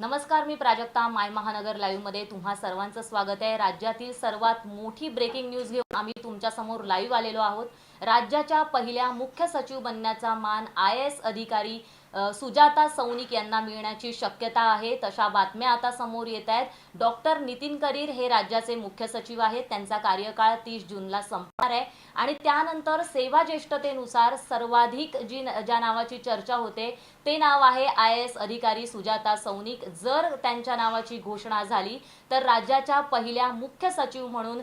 नमस्कार मी प्राजक्ता माय महानगर लाईव्हमध्ये तुम्हा सर्वांचं स्वागत आहे. राज्यातील सर्वात मोठी ब्रेकिंग न्यूज घेऊन आम्ही तुमच्यासमोर लाईव्ह आलेलो आहोत. राज्याच्या पहिल्या मुख्य सचिव बनण्याचा मान आय एस अधिकारी सुजाता सौनिक यांना मिळण्याची शक्यता आहे. तशा बातम्या आता समोर येत आहेत. डॉक्टर नितीन करीर हे राज्याचे मुख्य सचिव आहेत. त्यांचा कार्यकाळ तीस जूनला संपणार आहे. आणि त्यानंतर सेवा ज्येष्ठतेनुसार सर्वाधिक जी ज्या नावाची चर्चा होते ते नाव आहे आय एस अधिकारी सुजाता सौनिक. जर त्यांच्या नावाची घोषणा झाली तर राज्याच्या पहिल्या मुख्य सचिव म्हणून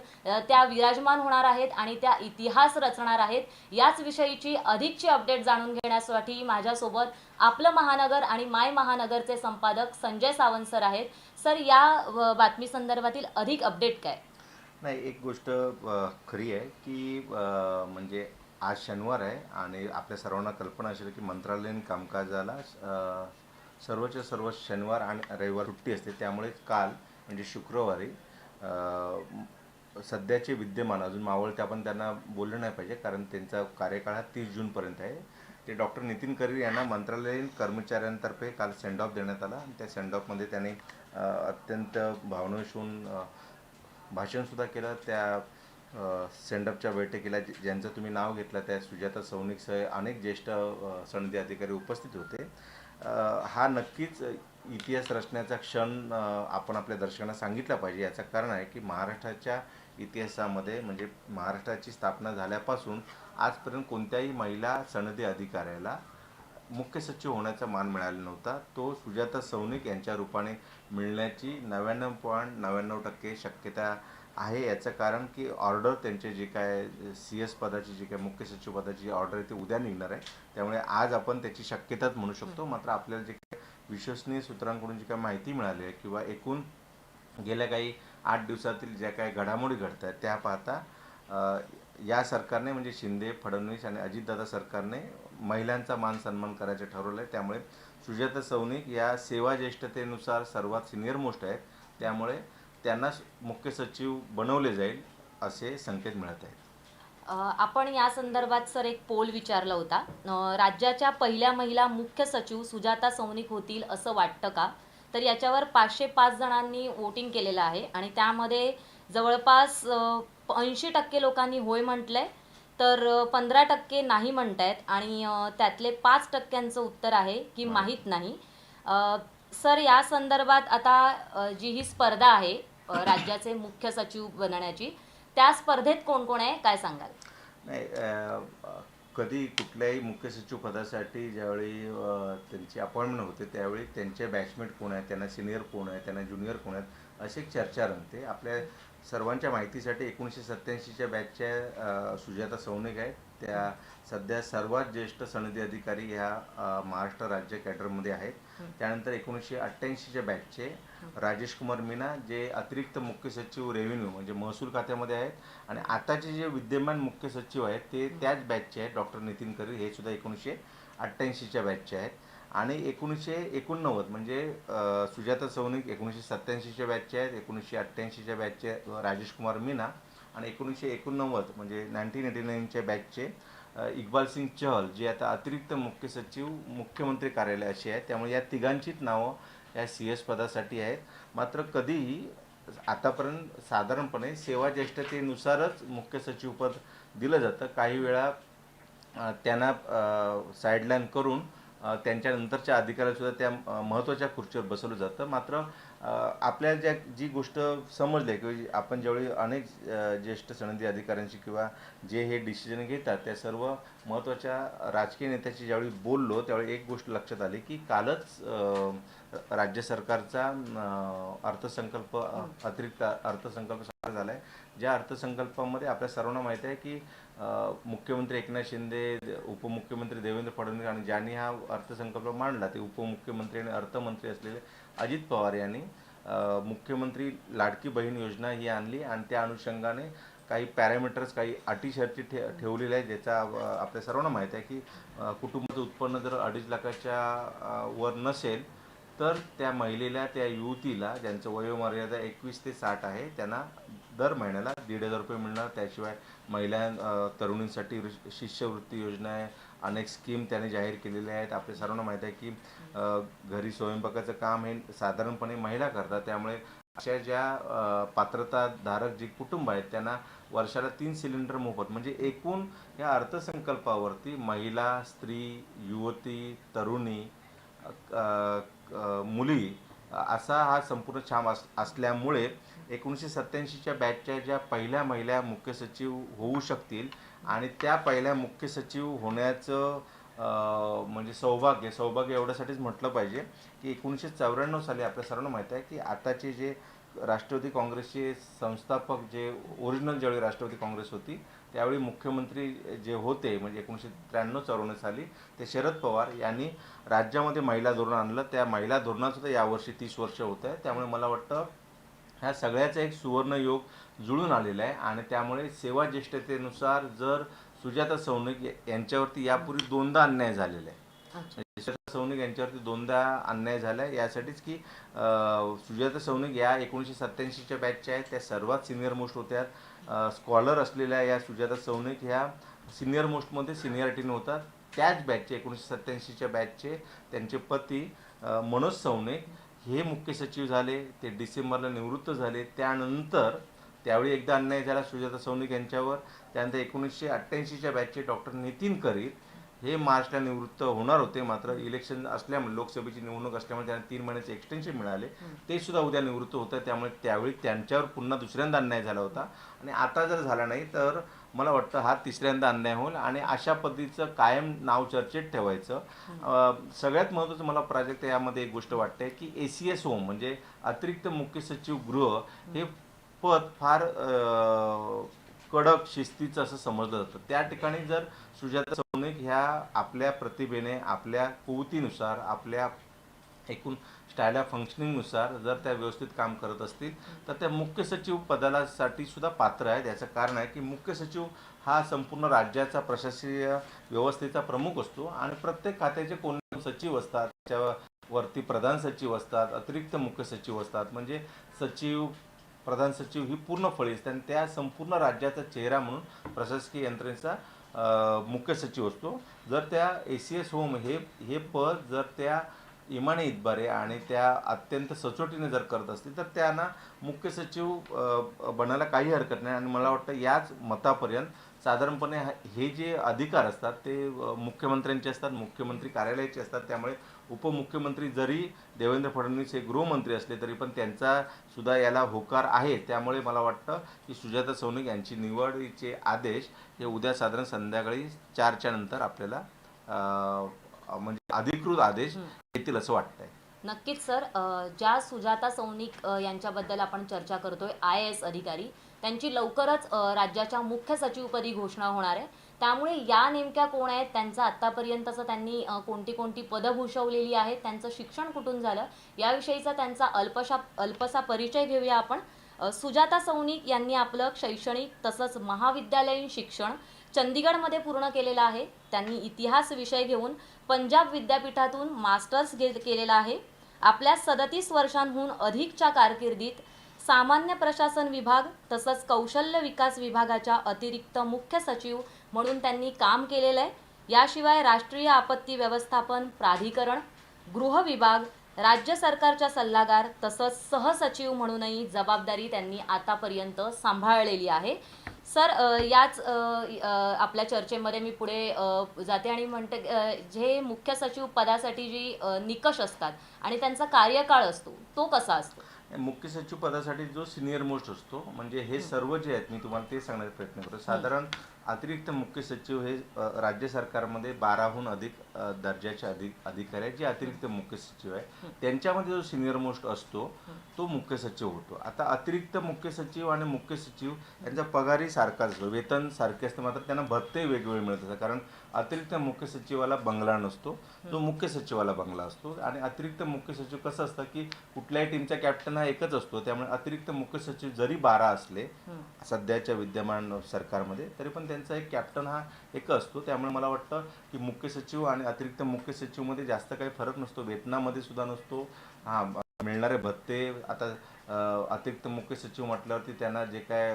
त्या विराजमान होणार आहेत आणि त्या इतिहास रचणार आहेत. याच विषयीची अधिकची अपडेट जाणून घेण्यासाठी माझ्यासोबत आपलं महानगर आणि माय महानगरचे संपादक संजय सावंत सर आहेत. सर या बातमी संदर्भातील अधिक अपडेट काय? नाही एक गोष्ट खरी आहे की म्हणजे आज शनिवार आहे आणि आपल्या सर्वांना कल्पना असेल की मंत्रालयीन कामकाजाला सर्वच्या सर्व शनिवार आणि रविवार सुट्टी असते. त्यामुळे काल म्हणजे शुक्रवारी सध्याचे विद्यमान अजून मावळते आपण त्यांना बोललं नाही पाहिजे कारण त्यांचा कार्यकाळ हा तीस जूनपर्यंत आहे. ते डॉक्टर नितीन करीर यांना मंत्रालयीन कर्मचाऱ्यांतर्फे काल सेंड ऑफ देण्यात आला आणि त्या सेंड ऑफमध्ये त्यांनी अत्यंत भावनेशून होऊन भाषणसुद्धा केलं. त्या सेंडअपच्या बैठकीला ज्यांचं तुम्ही नाव घेतलं त्या सुजाता सौनिकसह अनेक ज्येष्ठ सनदी अधिकारी उपस्थित होते. हा नक्कीच इतिहास रचण्याचा क्षण आपण आपल्या दर्शकांना सांगितला पाहिजे. याचं कारण आहे की महाराष्ट्राच्या इतिहासामध्ये म्हणजे महाराष्ट्राची स्थापना झाल्यापासून आजपर्यंत कोणत्याही महिला सनदी अधिकाऱ्याला मुख्य सचिव होण्याचा मान मिळाला नव्हता. तो सुजाता सौनिक यांच्या रूपाने मिळण्याची नव्याण्णव पॉईंट नव्याण्णव टक्के शक्यता आहे याचं कारण की ऑर्डर त्यांचे जे काय सी एस पदाची जी काय मुख्य सचिव पदाची ऑर्डर आहे ती उद्या निघणार आहे. त्यामुळे आज आपण त्याची शक्यताच म्हणू शकतो. मात्र आपल्याला जे काय विश्वसनीय सूत्रांकडून जी काय माहिती मिळाली आहे किंवा एकूण गेल्या काही आठ दिवसातील ज्या काही घडामोडी घडत आहेत त्या पाहता या सरकारने म्हणजे शिंदे फडणवीस आणि अजितदादा सरकारने महिलांचा मान सन्मान करायचं ठरवलं आहे त्यामुळे सुजाता सौनिक या सेवा ज्येष्ठतेनुसार सर्वात सिनियर मोस्ट आहेत. त्यामुळे त्यांना मुख्य सचिव बनवले जाईल असे संकेत मिळत आहेत. आपण या संदर्भात सर एक पोल विचारला होता. राज्याच्या पहिल्या महिला मुख्य सचिव सुजाता सौनिक होतील असं वाटतं का? तर याच्यावर पाचशे पाच जणांनी वोटिंग केलेलं आहे आणि त्यामध्ये जवळपास ऐंशी टक्के लोकांनी होय म्हटलंय. तर पंधरा टक्के नाही म्हणतायत आणि अ, त्यातले पाच टक्क्यांचं उत्तर आहे की माहीत नाही. सर या संदर्भात आता जी ही स्पर्धा आहे राज्याचे मुख्य सचिव बनण्याची. त्या स्पर्धेत कोण कोण आहे काय सांगाल? नाही कधी कुठल्याही मुख्य सचिव पदासाठी ज्यावेळी त्यांची अपॉइंटमेंट होते त्यावेळी त्यांचे बॅचमेट कोण आहेत त्यांना सिनियर कोण आहे त्यांना ज्युनियर कोण आहेत अशी एक चर्चा रंगते. आपल्या सर्वांच्या माहितीसाठी एकोणीसशे सत्त्याऐंशीच्या बॅचच्या सुजाता सौनिक आहेत. त्या सध्या सर्वात ज्येष्ठ सनदी अधिकारी ह्या महाराष्ट्र राज्य कॅडरमध्ये आहेत. त्यानंतर एकोणीसशे अठ्ठ्याऐंशीच्या बॅचचे राजेश कुमार मीना जे अतिरिक्त मुख्य सचिव रेव्हेन्यू म्हणजे महसूल खात्यामध्ये आहेत आणि आताचे जे विद्यमान मुख्य सचिव आहेत ते त्याच बॅचचे आहेत. डॉक्टर नितीन करीर हे सुद्धा एकोणीसशे अठ्ठ्याऐंशीच्या बॅचचे आहेत. आणि एकोणीसशे एकोणनव्वद म्हणजे सुजाता सौनिक एकोणीसशे सत्त्याऐंशीच्या बॅचचे आहेत एकोणीसशे अठ्ठ्याऐंशीच्या बॅचचे राजेश कुमार मीना आणि एकोणीसशे एकोणनव्वद म्हणजे नाईन्टीन एटी नाईनच्या बॅचचे अ, इक्बाल सिंग चहल जे आता अतिरिक्त मुख्य सचिव मुख्यमंत्री कार्यालय असे आहेत. त्यामुळे या तिघांचीच नावं या सी एस पदासाठी आहेत. मात्र कधीही आतापर्यंत साधारणपणे सेवा ज्येष्ठतेनुसारच मुख्य सचिवपद दिलं जातं. काही वेळा त्यांना साईडलाईन करून त्यांच्यानंतरच्या त्यांच्या नंतरच्या त्या महत्त्वाच्या खुर्चीवर बसवलं जातं. मात्र आपल्याला ज्या जी गोष्ट समजली आहे की आपण ज्यावेळी अनेक ज्येष्ठ सनदी अधिकाऱ्यांशी किंवा जे हे डिसिजन घेतात त्या सर्व महत्त्वाच्या राजकीय नेत्याशी ज्यावेळी बोललो त्यावेळी एक गोष्ट लक्षात आली की कालच राज्य सरकारचा अर्थसंकल्प अ, अतिरिक्त अर्थसंकल्प सादर झाला आहे ज्या अर्थसंकल्पामध्ये आपल्या सर्वांना माहिती आहे की मुख्यमंत्री एकनाथ शिंदे उपमुख्यमंत्री देवेंद्र फडणवीस आणि ज्यांनी हा अर्थसंकल्प मांडला ते उपमुख्यमंत्री आणि अर्थमंत्री असलेले अजित पवार यांनी मुख्यमंत्री लाडकी बहीण योजना ही आणली आणि त्या अनुषंगाने काही पॅरामीटर्स काही अटी शर्ती ठे ठेवलेल्या आहेत ज्याचा आपल्या सर्वांना माहीत आहे की कुटुंबाचं उत्पन्न जर अडीच लाखाच्या वर नसेल तर त्या महिलेला त्या युवतीला ज्यांचं वयोमर्यादा एकवीस ते साठ आहे त्यांना दर महिन्याला दीड हजार रुपये मिळणार. त्याशिवाय महिला तरुणींसाठी शिष्यवृत्ती योजना आहे अनेक स्कीम त्याने जाहीर केलेल्या आहेत. आपल्या सर्वांना माहीत आहे की घरी स्वयंपाकाचं काम हे साधारणपणे महिला करतात. त्यामुळे अशा ज्या पात्रताधारक जे कुटुंब आहेत त्यांना वर्षाला तीन सिलेंडर मोफत म्हणजे एकूण या अर्थसंकल्पावरती महिला स्त्री युवती तरुणी मुली असा हा संपूर्ण छाम अस असल्यामुळे एकोणीसशे सत्त्याऐंशीच्या बॅचच्या ज्या पहिल्या महिला मुख्य सचिव होऊ शकतील आणि त्या पहिल्या मुख्य सचिव होण्याचं म्हणजे सौभाग्य सौभाग्य एवढ्यासाठीच म्हटलं पाहिजे की एकोणीसशे चौऱ्याण्णव साली आपल्या सर्वांना माहीत आहे की आताचे जे राष्ट्रवादी काँग्रेसचे संस्थापक जे ओरिजिनल ज्यावेळी राष्ट्रवादी काँग्रेस होती त्यावेळी मुख्यमंत्री जे होते म्हणजे एकोणीसशे त्र्याण्णव चौऱ्याण्णव साली ते शरद पवार यांनी राज्यामध्ये महिला धोरण आणलं. त्या महिला धोरणासुद्धा यावर्षी तीस वर्ष होत आहे त्यामुळे मला वाटतं ह्या सगळ्याचा एक सुवर्णयोग जुळून आलेला आहे आणि त्यामुळे सेवा ज्येष्ठतेनुसार जर सुजाता सौनिक यांच्यावरती यापूर्वी दोनदा अन्याय झालेला आहे. सुजाता सौनिक यांच्यावरती दोनदा अन्याय झाला यासाठीच की सुजाता सौनिक या एकोणीसशे सत्त्याऐंशीच्या बॅचच्या आहेत. त्या सर्वात सिनियर मोस्ट होत्या. स्कॉलर असलेल्या या सुजाता सौनिक ह्या सिनियर मोस्टमध्ये सिनियरिटीने होतात त्याच बॅचचे एकोणीसशे सत्त्याऐंशीच्या बॅचचे त्यांचे पती मनोज सौनिक हे मुख्य सचिव झाले. ते डिसेंबरला निवृत्त झाले. त्यानंतर त्यावेळी एकदा अन्याय झाला सुजाता सौनिक यांच्यावर. त्यानंतर एकोणीसशे अठ्ठ्याऐंशीच्या बॅचचे डॉक्टर नितीन करीत. हे मार्चला निवृत्त होणार होते. मात्र इलेक्शन असल्यामुळे लोकसभेची निवडणूक असल्यामुळे त्यांना तीन महिन्याचे एक्सटेन्शन मिळाले. ते सुद्धा उद्या निवृत्त होतं त्यामुळे त्यावेळी त्यांच्यावर पुन्हा दुसऱ्यांदा अन्याय झाला होता. आणि आता जर झाला नाही तर मला वाटतं हा तिसऱ्यांदा अन्याय होईल. आणि अशा पद्धतीचं कायम नाव चर्चेत ठेवायचं. सगळ्यात महत्त्वाचं मला प्राजक्त यामध्ये एक गोष्ट वाटते की ए सी एस होम म्हणजे अतिरिक्त मुख्य सचिव गृह हे पद फार कडक शिस्तीचं असं समजलं जातं. त्या ठिकाणी जर सुजाता सौनिक ह्या आपल्या प्रतिभेने आपल्या कुवतीनुसार आपल्या एकूण स्टाईल ऑफ फंक्शनिंगनुसार जर त्या व्यवस्थित काम करत असतील तर त्या मुख्य सचिव पदालासाठी सुद्धा पात्र आहेत. याचं कारण आहे की मुख्य सचिव हा संपूर्ण राज्याचा प्रशासकीय व्यवस्थेचा प्रमुख असतो आणि प्रत्येक खात्याचे कोण सचिव असतात त्याच्यावरती प्रधान सचिव असतात अतिरिक्त मुख्य सचिव असतात. म्हणजे सचिव प्रधान सचिव ही पूर्ण फळी असते. आणि त्या संपूर्ण राज्याचा चेहरा म्हणून प्रशासकीय यंत्रणेचा मुख्य सचिव असतो. जर त्या ए सी एस होम हे हे पद जर त्या इमाने इतबारे आणि त्या अत्यंत सचोटीने जर करत असतील तर त्यांना मुख्य सचिव बनायला काही हरकत नाही. आणि मला वाटतं याच मतापर्यंत साधारणपणे हा- हे जे अधिकार असतात ते मुख्यमंत्र्यांचे असतात मुख्यमंत्री कार्यालयाचे असतात त्यामुळे उपमुख्यमंत्री जरी देवेंद्र फडणवीस हे गृहमंत्री असले तरी पण त्यांचा सुद्धा याला होकार आहे. त्यामुळे मला वाटतं की सुजाता सौनिक यांची निवडीचे आदेश हे उद्या साधारण संध्याकाळी चारच्या नंतर आपल्याला म्हणजे अधिकृत आदेश येतील असं वाटतंय. नक्कीच सर. ज्या सुजाता सौनिक यांच्याबद्दल आपण चर्चा करतोय आय एस अधिकारी त्यांची लवकरच राज्याच्या मुख्य सचिवपदी घोषणा होणार आहे. त्यामुळे या नेमक्या कोण आहेत? त्यांचा आत्तापर्यंतचं त्यांनी कोणती कोणती पदं भूषवलेली आहेत? त्यांचं शिक्षण कुठून झालं? याविषयीचा त्यांचा अल्पशा अल्पसा परिचय घेऊया आपण. सुजाता सौनिक यांनी आपलं शैक्षणिक तसंच महाविद्यालयीन शिक्षण चंदीगडमध्ये पूर्ण केलेलं आहे. त्यांनी इतिहास विषय घेऊन पंजाब विद्यापीठातून मास्टर्स घे केलेला आहे. आपल्या सदतीस वर्षांहून अधिकच्या कारकिर्दीत सामान्य प्रशासन विभाग तसंच कौशल्य विकास विभागाच्या अतिरिक्त मुख्य सचिव म्हणून त्यांनी काम केलेलं आहे. याशिवाय राष्ट्रीय आपत्ती व्यवस्थापन प्राधिकरण गृह विभाग राज्य सरकारच्या सल्लागार तसंच सहसचिव म्हणूनही जबाबदारी त्यांनी आतापर्यंत सांभाळलेली आहे. सर याच आपल्या चर्चेमध्ये मी पुढे जाते आणि म्हणते जे मुख्य सचिव पदासाठी जी निकष असतात आणि त्यांचा कार्यकाळ असतो तो कसा असतो? मुख्य सचिव पदासाठी जो सिनियर मोस्ट असतो म्हणजे हे सर्व जे आहेत मी तुम्हाला ते सांगण्याचा प्रयत्न करतो. साधारण अतिरिक्त मुख्य सचिव हे राज्य सरकारमध्ये बाराहून अधिक दर्जाचे अधिक अधिकारी आहेत जे अतिरिक्त मुख्य सचिव आहे त्यांच्यामध्ये जो सिनियर मोस्ट असतो तो मुख्य सचिव होतो. आता अतिरिक्त मुख्य सचिव आणि मुख्य सचिव यांचा पगारही सारखाच असतो. वेतन सारखे असते मात्र त्यांना भत्ते वेगवेगळे मिळत असतात कारण अतिरिक्त मुख्य सचिवाला बंगला नसतो तो मुख्य सचिवाला बंगला असतो. आणि अतिरिक्त मुख्य सचिव कसं असतं की कुठल्याही टीमचा कॅप्टन हा एकच असतो त्यामुळे अतिरिक्त मुख्य सचिव जरी बारा असले सध्याच्या विद्यमान सरकारमध्ये तरी पण त्यांचा एक कॅप्टन हा एक असतो. त्यामुळे मला वाटतं की मुख्य सचिव आणि अतिरिक्त मुख्य सचिवमध्ये जास्त काही फरक नसतो. वेतनामध्ये सुद्धा नसतो. हा मिळणारे भत्ते आता अतिरिक्त मुख्य सचिव म्हटल्यावरती त्यांना जे काय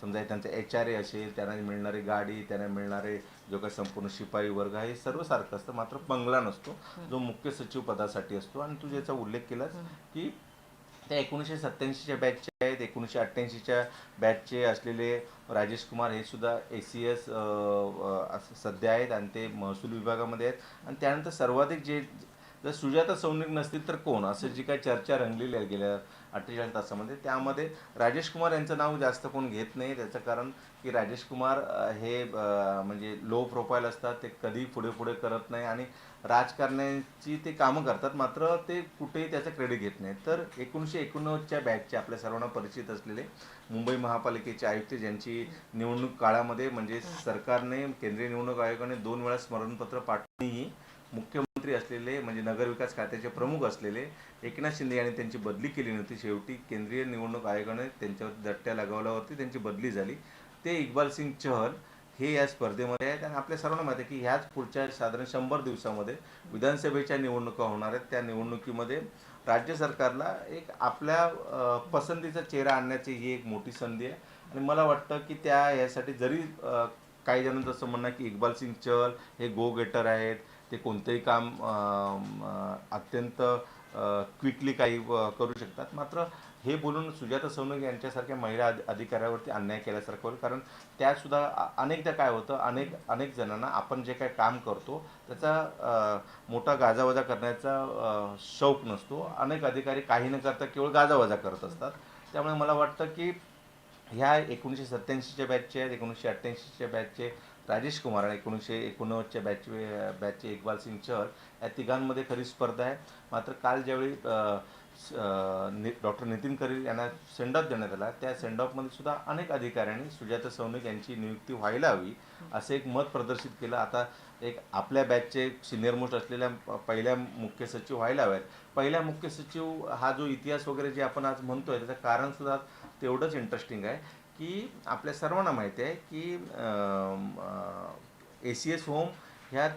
समजा त्यांचं एच आर ए असेल त्यांना मिळणारी गाडी त्यांना मिळणारे जो काही संपूर्ण शिपाई वर्ग आहे हे सर्व सारखं असतं. मात्र बंगला नसतो. जो मुख्य सचिव पदासाठी असतो. आणि तू ज्याचा उल्लेख केलास की त्या एकोणीसशे सत्त्याऐंशीच्या बॅचचे आहेत. एकोणीसशे अठ्ठ्याऐंशीच्या बॅचचे असलेले राजेश कुमार हे सुद्धा ए सी एस सध्या आहेत आणि ते महसूल विभागामध्ये आहेत. आणि त्यानंतर सर्वाधिक जे जर सुजाता सौनिक नसतील तर कोण? असं जी काही चर्चा रंगलेली आहे गेल्या अठ्ठेचाळीस तासामध्ये त्यामध्ये राजेश कुमार यांचं नाव जास्त कोण घेत नाही. त्याचं कारण की राजेश कुमार हे म्हणजे लो प्रोफाईल असतात ते कधी पुढे पुढे करत नाही आणि राजकारण्याची ते कामं करतात. मात्र ते कुठेही त्याचं क्रेडिट घेत नाही तर एकोणीसशे एकोणनव्वदच्या बॅचचे आपल्या सर्वांना परिचित असलेले मुंबई महापालिकेचे आयुक्त ज्यांची निवडणूक काळामध्ये म्हणजे सरकारने केंद्रीय निवडणूक आयोगाने दोन वेळा स्मरणपत्र पाठवूनही मंत्री असलेले म्हणजे नगरविकास खात्याचे प्रमुख असलेले एकनाथ शिंदे यांनी त्यांची बदली केली नव्हती. शेवटी केंद्रीय निवडणूक आयोगाने त्यांच्यावर दट्ट्या लगावल्यावरती त्यांची बदली झाली. ते इक्बाल सिंग चहल हे या स्पर्धेमध्ये आहेत. आणि आपल्या सर्वांना माहिती आहे की ह्याच पुढच्या साधारण शंभर दिवसामध्ये विधानसभेच्या निवडणुका होणार आहेत. त्या निवडणुकीमध्ये राज्य सरकारला एक आपल्या पसंतीचा चेहरा आणण्याची ही एक मोठी संधी आहे. आणि मला वाटतं की त्या यासाठी जरी काही जणांचं असं म्हणणं की इक्बाल सिंग चहल हे गो गेटर आहेत ते कोणतंही काम अत्यंत क्विकली काही करू शकतात. मात्र हे बोलून सुजाता सोनग यांच्यासारख्या महिला अधि- अधिकाऱ्यावरती अन्याय केल्यासारखं होईल. कारण त्यासुद्धा अनेकदा काय होतं अनेक अनेक जणांना आपण जे काही काम करतो त्याचा मोठा गाजावाजा करण्याचा शौक नसतो. अनेक अधिकारी काही न करता केवळ गाजावाजा करत असतात. त्यामुळे मला वाटतं की ह्या एकोणीसशे सत्त्याऐंशीच्या बॅचचे आहेत एकोणीसशे अठ्ठ्याऐंशीच्या बॅचचे राजेश कुमार आणि एकोणीसशे एकोणनव्वदच्या बॅच बॅचचे इक्बाल सिंग चहल या तिघांमध्ये खरी स्पर्धा आहे. मात्र काल ज्यावेळी डॉक्टर नितीन करील यांना सेंड ऑफ देण्यात आला त्या सेंड ऑफमध्ये सुद्धा अनेक अधिकाऱ्यांनी सुजाता सौनिक यांची नियुक्ती व्हायला हवी असं एक मत प्रदर्शित केलं. आता एक आपल्या बॅचचे सिनियर मोस्ट असलेल्या पहिल्या मुख्य सचिव व्हायला हव्यात पहिल्या मुख्य सचिव हा जो इतिहास वगैरे जे आपण आज म्हणतोय त्याचं कारणसुद्धा तेवढंच इंटरेस्टिंग आहे. की आपल्या सर्वांना माहिती आहे की ए सी एस होम ह्या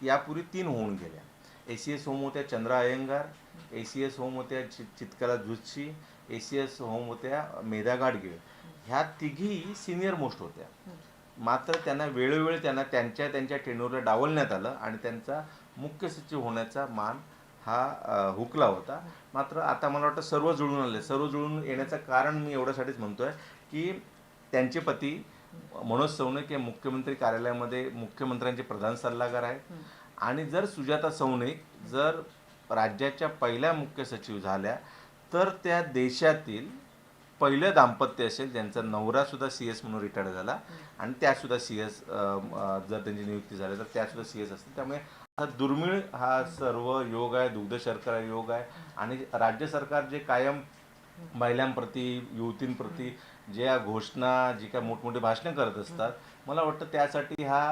यापूर्वी तीन होऊन गेल्या. ए सी एस होम होत्या Chandra Iyengar A C S home होत्या चि Chitkala Zutshi A C S home होत्या मेधा गाडगे ह्या तिघी सिनियर मोस्ट होत्या. मात्र त्यांना वेळोवेळी त्यांना त्यांच्या त्यांच्या टेनूरला डावलण्यात आलं आणि त्यांचा मुख्य सचिव होण्याचा मान हा हुकला होता. मात्र आता मला वाटतं सर्व जुळून आले. सर्व जुळून येण्याचं कारण मी एवढ्यासाठीच म्हणतो आहे की त्यांचे पती मनोज सौनिक हे मुख्यमंत्री कार्यालयामध्ये मुख्यमंत्र्यांचे प्रधान सल्लागार आहेत. आणि जर सुजाता सौनिक जर राज्याच्या पहिल्या मुख्य सचिव झाल्या तर त्या देशातील पहिलं दाम्पत्य असेल ज्यांचा नवरासुद्धा सी एस म्हणून रिटायर झाला आणि त्यासुद्धा सी एस जर त्यांची नियुक्ती झाली तर त्यासुद्धा सी एस असतील. त्यामुळे हा दुर्मिळ हा सर्व योग आहे दुग्ध शर्करा योग आहे. आणि राज्य सरकार जे कायम महिलांप्रती युवतींप्रती ज्या घोषणा जी काय मोठमोठी भाषणं करत असतात मला वाटतं त्यासाठी हा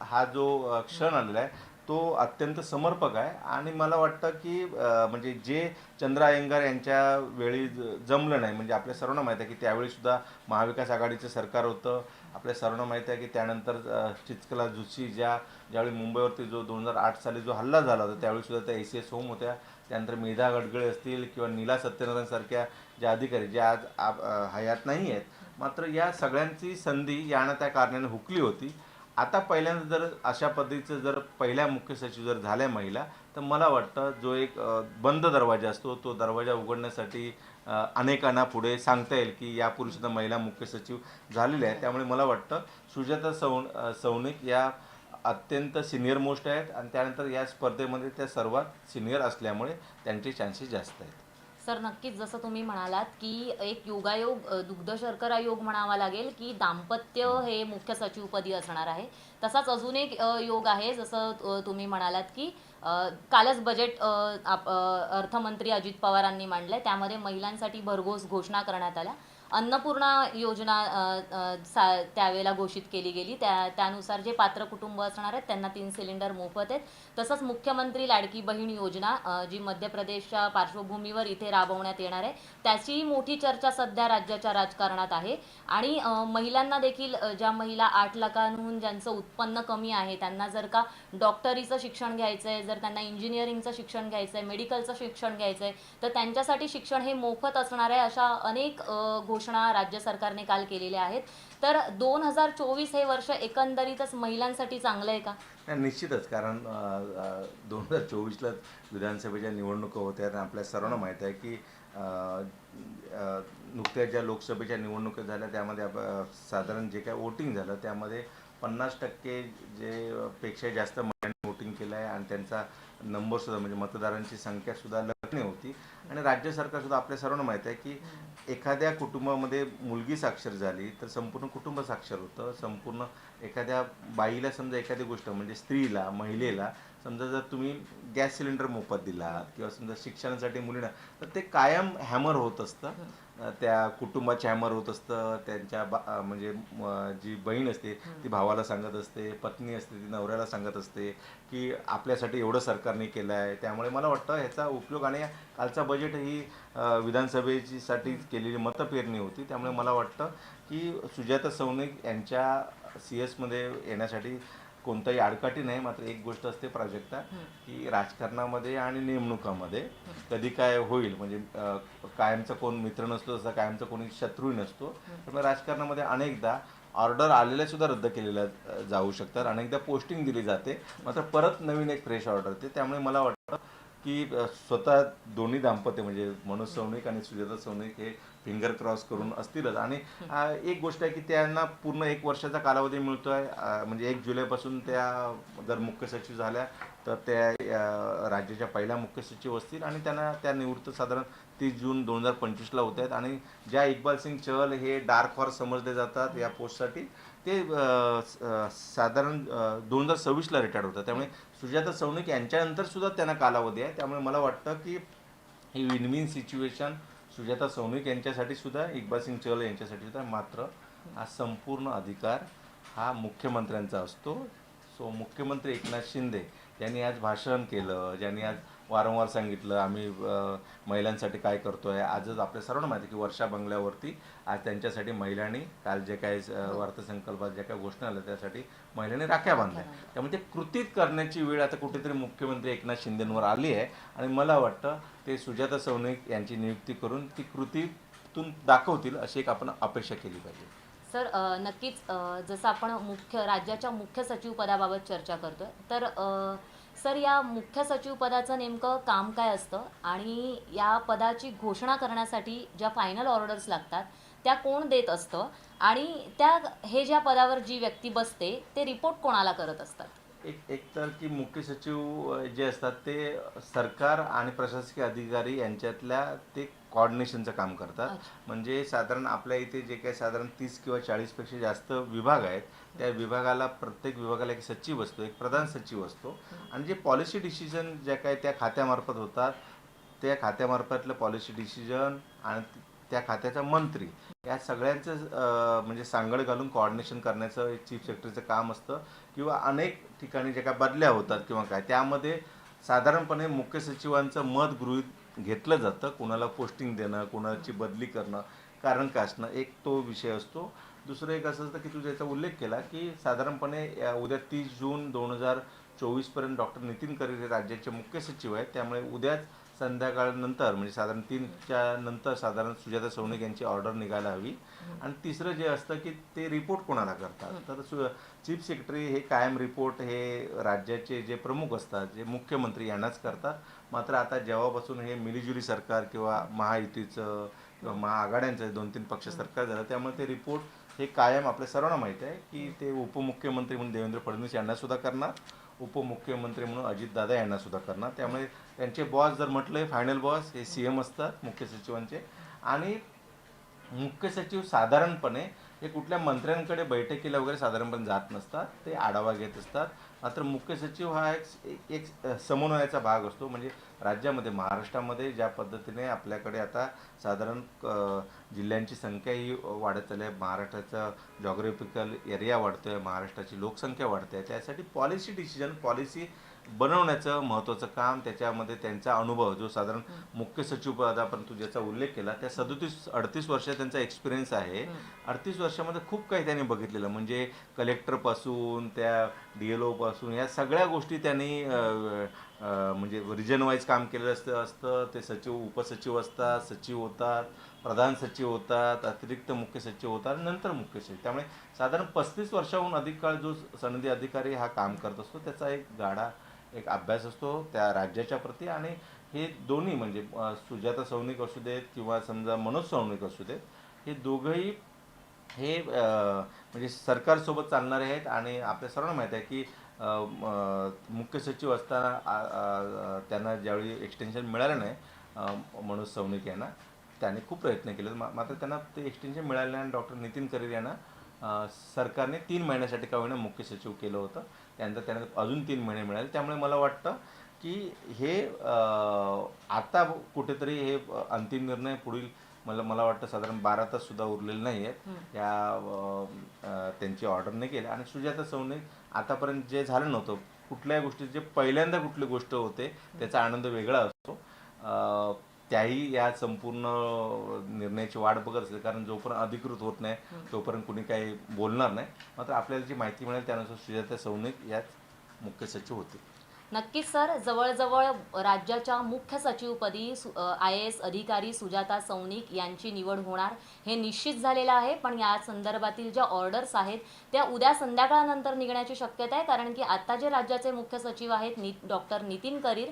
हा जो क्षण आलेला आहे तो अत्यंत समर्पक आहे. आणि मला वाटतं की म्हणजे जे चंद्रा अयंगार यांच्या वेळी ज- जमलं नाही म्हणजे आपल्या सर्वांना माहीत आहे की त्यावेळी सुद्धा महाविकास आघाडीचं सरकार होतं. आपल्या सर्वांना माहीत आहे की त्यानंतर चित्कला चिचकला ज्या ज्यावेळी मुंबईवरती जो दोन हजार आठ साली जो हल्ला झाला होता त्यावेळी सुद्धा त्या ए सी एस होम होत्या. त्यानंतर मेधा गडगळे असतील किंवा नीला सत्यनारायणसारख्या ज्या अधिकारी ज्या आज आप- हयात नाही आहेत मात्र या सगळ्यांची संधी यानं त्या कारणाने हुकली होती. आता पहिल्यांदा जर अशा पद्धतीचं जर पहिल्या मुख्य सचिव जर झाल्या महिला तर मला वाटतं जो एक बंद दरवाजा असतो तो दरवाजा उघडण्यासाठी अनेकांना पुढे सांगता येईल की यापूर्वी सुद्धा महिला मुख्य सचिव झालेल्या आहेत. त्यामुळे मला वाटतं सुजाता सौ सौनिक या अत्यंत सिनियर मोस्ट आहेत आणि त्यानंतर या स्पर्धेमध्ये त्या सर्वात सिनियर असल्यामुळे त्यांचे चान्सेस जास्त आहेत. सर नक्कीच जसं तुम्ही म्हणालात की एक योगायोग दुग्ध शर्करा योग म्हणावा लागेल की दाम्पत्य हे मुख्य सचिवपदी असणार आहे. तसाच अजून एक योग आहे जसं तुम्ही म्हणालात की कालच बजेट आप- अर्थमंत्री अजित पवारांनी मांडलंय. त्यामध्ये महिलांसाठी भरघोस घोषणा करण्यात आल्या. अन्नपूर्णा योजना सा- त्यावेळेला घोषित केली गेली. त्या त्यानुसार जे पात्र कुटुंब असणार आहेत त्यांना तीन सिलेंडर मोफत आहेत. तसंच मुख्यमंत्री लाडकी बहीण योजना जी मध्य प्रदेशच्या पार्श्वभूमीवर इथे राबवण्यात येणार आहे त्याचीही मोठी चर्चा सध्या राज्याच्या राजकारणात आहे. आणि महिलांना देखील ज्या महिला आठ लाखांहून ज्यांचं उत्पन्न कमी आहे त्यांना जर का डॉक्टरीचं शिक्षण घ्यायचं आहे जर त्यांना इंजिनिअरिंगचं शिक्षण घ्यायचं आहे मेडिकलचं शिक्षण घ्यायचं आहे तर त्यांच्यासाठी शिक्षण हे मोफत असणार आहे अशा अनेक घोषणा राज्य सरकारने काल केलेल्या आहेत. तर दोन हजार चोवीस हे वर्ष एकंदरीतच महिलांसाठी चांगलं आहे का? निश्चितच. कारण दोन हजार चोवीसला विधानसभेच्या निवडणुका होत्या आणि आपल्या सर्वांना माहीत आहे की नुकत्याच ज्या लोकसभेच्या निवडणुका झाल्या त्यामध्ये साधारण जे काय वोटिंग झालं त्यामध्ये पन्नास टक्के जे पेक्षा जास्त महिलांनी केलं आहे आणि त्यांचा नंबरसुद्धा म्हणजे मतदारांची संख्यासुद्धा लक्षणीय होती. आणि राज्य सरकारसुद्धा आपल्या सर्वांना माहीत आहे की एखाद्या कुटुंबामध्ये मुलगी साक्षर झाली तर संपूर्ण कुटुंब साक्षर होतं. संपूर्ण एखाद्या बाईला समजा एखादी गोष्ट म्हणजे स्त्रीला महिलेला समजा जर तुम्ही गॅस सिलेंडर मोफत दिला किंवा समजा शिक्षणासाठी मुलींना तर ते कायम हॅमर होत असतं. त्या कुटुंबाचे हॅमर होत असतं त्यांच्या बा म्हणजे जी बहीण असते ती भावाला सांगत असते पत्नी असते ती नवऱ्याला सांगत असते की आपल्यासाठी एवढं सरकारने केलं आहे त्यामुळे मला वाटतं ह्याचा उपयोग आणि कालचा बजेट ही अं, विधानसभेची साठी केलेली मतपेरणी होती. त्यामुळे मला वाटतं की सुजाता सौनिक यांच्या सी एसमध्ये येण्यासाठी कोणताही आडकाठी नाही मात्र एक गोष्ट असते प्राजक्ता की राजकारणामध्ये आणि नेमणुकामध्ये कधी काय होईल म्हणजे कायमचा कोण मित्र नसतो तसा कायमचा कोणी शत्रूही नसतो त्यामुळे राजकारणामध्ये अनेकदा ऑर्डर आलेल्या सुद्धा रद्द केलेल्या जाऊ शकतात अनेकदा पोस्टिंग दिली जाते मात्र परत नवीन एक फ्रेश ऑर्डर येते. त्यामुळे मला वाटतं की स्वतः दोन्ही दाम्पत्य म्हणजे मनोज सौनिक आणि सुजाता सौनिक हे फिंगर क्रॉस करून असतीलच. आणि एक गोष्ट आहे की त्यांना पूर्ण एक वर्षाचा कालावधी मिळतोय. अ, म्हणजे एक जुलैपासून त्या जर मुख्य सचिव झाल्या तर त्या राज्याच्या पहिल्या मुख्य सचिव असतील आणि त्यांना त्या निवृत्त साधारण तीस जून दोन हजार पंचवीसला होत आहेत. आणि ज्या इक्बाल सिंग चहल हे डार्क हॉर्स समजले जातात या पोस्टसाठी ते साधारण दोन हजार सव्वीसला रिटायर होतात. त्यामुळे सुजाता सौनिक यांच्यानंतर सुद्धा त्यांना कालावधी आहे. त्यामुळे मला वाटतं की ही win win situation Sujata Saunik यांच्यासाठी सुद्धा इक्बाल सिंग चहल यांच्यासाठी सुद्धा मात्र हा संपूर्ण अधिकार हा मुख्यमंत्र्यांचा असतो. सो मुख्यमंत्री एकनाथ शिंदे यांनी आज भाषण केलं ज्यांनी आज वारंवार सांगितलं आम्ही महिलांसाठी काय करतोय? आजच आपल्या सर्वांना माहिती आहे की वर्षा बंगल्यावरती आज त्यांच्यासाठी महिलांनी काल जे काही अर्थसंकल्पात ज्या काही घोषणा आल्या त्यासाठी महिलांनी राख्या बांधल्या. त्यामुळे ते कृतीत करण्याची वेळ आता कुठेतरी मुख्यमंत्री एकनाथ शिंदेंवर आली आहे आणि मला वाटतं ते सुजाता सौनिक यांची नियुक्ती करून ती कृतीतून दाखवतील अशी एक आपण अपेक्षा केली पाहिजे. सर नक्कीच जसं आपण मुख्य राज्याच्या मुख्य सचिव पदाबाबत चर्चा करतोय तर सर या मुख्य सचिव पदाचं नेमकं काम काय असतं? आणि या पदाची घोषणा करण्यासाठी ज्या फायनल ऑर्डर्स लागतात त्या कोण देत असतं? आणि त्या हे ज्या पदावर जी व्यक्ती बसते ते रिपोर्ट कोणाला करत असतात? एक एक तर की मुख्य सचिव जे असतात ते सरकार आणि प्रशासकीय अधिकारी यांच्यातल्या ते कॉर्डिनेशनचं काम करतात. म्हणजे साधारण आपल्या इथे जे काही साधारण तीस किंवा चाळीसपेक्षा जास्त विभाग आहेत त्या विभागाला प्रत्येक विभागाला एक सचिव असतो एक प्रधान सचिव असतो. आणि जे पॉलिसी डिसिजन ज्या काही त्या खात्यामार्फत होतात त्या खात्यामार्फतलं पॉलिसी डिसिजन आणि त्या खात्याचा मंत्री या सगळ्यांचं म्हणजे सांगड घालून कॉर्डिनेशन करण्याचं चीफ सेक्रेटरीचं काम असतं किंवा अनेक ठिकाणी जे काय बदल्या होतात किंवा काय त्यामध्ये साधारणपणे मुख्य सचिवांचं मत गृहीत घेतलं जातं कुणाला पोस्टिंग देणं कुणाची बदली करणं कारण का असणं एक तो विषय असतो. दुसरं एक असं असतं की तू ज्याचा उल्लेख केला की साधारणपणे उद्या तीस जून दोन हजार चोवीसपर्यंत डॉक्टर नितीन करीर हे राज्याचे मुख्य सचिव आहेत. त्यामुळे उद्याच संध्याकाळनंतर म्हणजे साधारण तीनच्या नंतर साधारण सुजाता सौनिक यांची ऑर्डर निघायला हवी. आणि तिसरं जे असतं की ते रिपोर्ट कोणाला करतात? तर सु चीफ सेक्रेटरी हे कायम रिपोर्ट हे राज्याचे जे प्रमुख असतात जे मुख्यमंत्री यांनाच करतात. मात्र आता जेव्हापासून हे मिलीजुली सरकार किंवा महायुतीचं किंवा महाआघाड्यांचं दोन तीन पक्ष सरकार झालं त्यामुळे ते रिपोर्ट हे कायम आपल्या सर्वांना माहीत आहे की ते उपमुख्यमंत्री म्हणून देवेंद्र फडणवीस यांना सुद्धा करणार उपमुख्यमंत्री म्हणून अजितदादा यांना सुद्धा करणार. त्यामुळे त्यांचे बॉस जर म्हटलं फायनल बॉस हे सी एम असतात मुख्य सचिवांचे. आणि मुख्य सचिव साधारणपणे हे कुठल्या मंत्र्यांकडे बैठकीला वगैरे साधारणपणे जात नसतात ते आढावा घेत असतात. मात्र मुख्य सचिव हा एक एक समन्वयाचा भाग असतो. म्हणजे राज्यामध्ये महाराष्ट्रामध्ये ज्या पद्धतीने आपल्याकडे आता साधारण जिल्ह्यांची संख्या ही वाढत चालली आहे. महाराष्ट्राचा जॉग्रॉफिकल एरिया वाढतो आहे महाराष्ट्राची लोकसंख्या वाढते. आहे त्यासाठी पॉलिसी डिसिजन पॉलिसी बनवण्याचं महत्त्वाचं काम त्याच्यामध्ये त्यांचा अनुभव जो साधारण मुख्य सचिव पद आपण तू ज्याचा उल्लेख केला त्या सदोतीस अडतीस वर्ष त्यांचा एक्सपिरियन्स आहे. अडतीस वर्षामध्ये खूप काही त्यांनी बघितलेलं म्हणजे कलेक्टरपासून त्या डी एल ओपासून या सगळ्या गोष्टी त्यांनी म्हणजे रिजन वाईज काम केलेलं असतं असतं. ते सचिव उपसचिव असतात सचिव होतात प्रधान सचिव होतात अतिरिक्त मुख्य सचिव होतात नंतर मुख्य सचिव. त्यामुळे साधारण पस्तीस वर्षाहून अधिक काळ जो सनदी अधिकारी हा काम करत असतो त्याचा एक गाडा एक अभ्यास असतो त्या राज्याच्या प्रती आणि हे दोन्ही म्हणजे सुजाता सौनिक असू देत किंवा समजा मनोज सौनिक असू देत हे दोघंही हे म्हणजे सरकारसोबत चालणारे आहेत आणि आपल्या सर्वांना माहीत आहे की मुख्य सचिव असताना त्यांना ज्यावेळी एक्सटेन्शन मिळालं नाही मनोज सौनिक यांना त्याने खूप प्रयत्न केले मा- मात्र त्यांना ते एक्सटेन्शन मिळालं नाही आणि डॉक्टर नितीन करीर यांना सरकारने तीन महिन्यासाठी का होईना मुख्य सचिव केलं होतं. त्यानंतर त्यांना अजून तीन महिने मिळाले. त्यामुळे मला वाटतं की हे आता कुठेतरी हे अंतिम निर्णय पुढील मला मला वाटतं साधारण बारा तास सुद्धा उरलेले नाही आहेत. या त्यांची ऑर्डर नाही केली. आणि सुजाता सौनिक आतापर्यंत जे झालं नव्हतं कुठल्याही गोष्टी जे पहिल्यांदा कुठली गोष्ट होते त्याचा आनंद वेगळा असतो. त्याही या संपूर्ण निर्णयाची वाट बघत असते कारण जोपर्यंत अधिकृत होत नाही तोपर्यंत कुणी काही बोलणार नाही. मात्र आपल्याला जी माहिती मिळेल त्यानुसार सुजाता सौनिक यात मुख्य सचिव होते नक्कीच सर. जवळजवळ राज्याच्या मुख्य सचिवपदी आय ए एस अधिकारी सुजाता सौनिक यांची निवड होणार हे निश्चित झालेलं आहे. पण या संदर्भातील ज्या ऑर्डर्स आहेत त्या उद्या संध्याकाळनंतर निघण्याची शक्यता आहे. कारण की आता जे राज्याचे मुख्य सचिव आहेत नि डॉक्टर नितीन करीर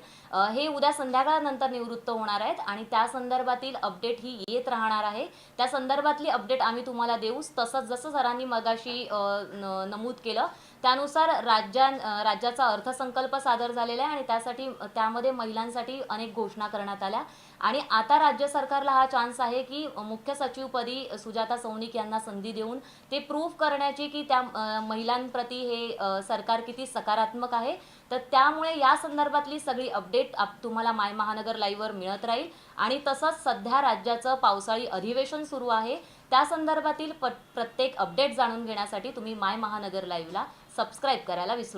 हे उद्या संध्याकाळनंतर निवृत्त होणार आहेत. आणि त्या संदर्भातील अपडेट ही येत राहणार आहे. त्या संदर्भातली अपडेट आम्ही तुम्हाला देऊच. तसंच जसं सरांनी मगाशी न- नमूद केलं त्यानुसार राज्या राज्याचा अर्थसंकल्प सादर झालेला आहे आणि त्यासाठी त्यामध्ये महिलांसाठी अनेक घोषणा करण्यात आल्या. आणि आता राज्य सरकारला हा चान्स आहे की मुख्य सचिवपदी सुजाता सौनिक यांना संधी देऊन ते प्रूव्ह करण्याची की त्या महिलांप्रती हे सरकार किती सकारात्मक आहे. तर त्यामुळे या संदर्भातली सगळी अपडेट आप तुम्हाला माय महानगर लाईव्हवर मिळत राहील. आणि तसंच सध्या राज्याचं पावसाळी अधिवेशन सुरू आहे. त्या संदर्भातील प्रत्येक अपडेट जाणून घेण्यासाठी तुम्ही माय महानगर लाईव्हला सबस्क्राईब करायला विसरू